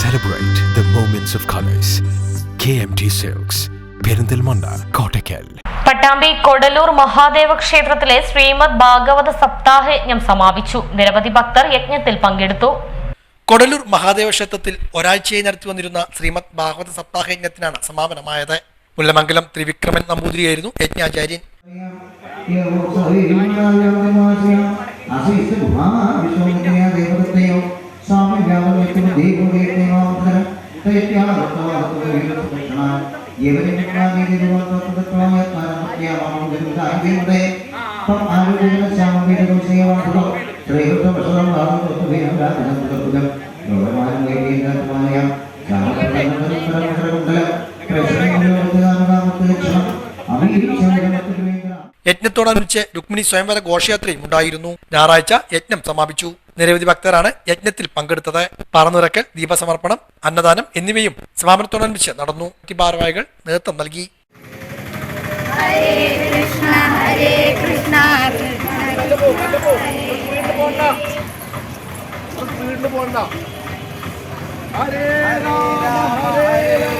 Celebrate of colours K M T silks Perinthalmanna Kottakkal Pattambi Kodalur Mahadeva ക്ഷേത്രത്തിലെ ശ്രീമദ് ഭാഗവത സപ്താഹ യജ്ഞം സമാപിച്ചു നിരവധി ഭക്തർ യജ്ഞത്തിൽ പങ്കെടുത്തു കൊടലൂർ മഹാദേവ ക്ഷേത്രത്തിൽ ഒരാഴ്ചയായി നടത്തി വന്നിരുന്ന ശ്രീമദ് ഭാഗവത സപ്താഹ യജ്ഞത്തിനാണ് സമാപനമായത് മുല്ലമംഗലം ത്രിവിക്രമൻ നമ്പൂതിരിയായിരുന്നു യജ്ഞാചാര്യൻ ക്ഷണം യജ്ഞത്തോടനുബന്ധിച്ച് രുക്മിണി സ്വയംവര ഘോഷയാത്രയും ഉണ്ടായിരുന്നു. ഞായറാഴ്ച യജ്ഞം സമാപിച്ചു. നിരവധി ഭക്തരാണ് യജ്ഞത്തിൽ പങ്കെടുത്തത്. പറന്നുരക്കൽ ദീപസമർപ്പണം അന്നദാനം എന്നിവയും സമാപനത്തോടനുബന്ധിച്ച് നടന്നു. ഭാരവാഹികൾ നേതൃത്വം നൽകി. ഹരേ കൃഷ്ണ ഹരേ കൃഷ്ണ കൃഷ്ണ കൃഷ്ണ ഹരേ ഹരേ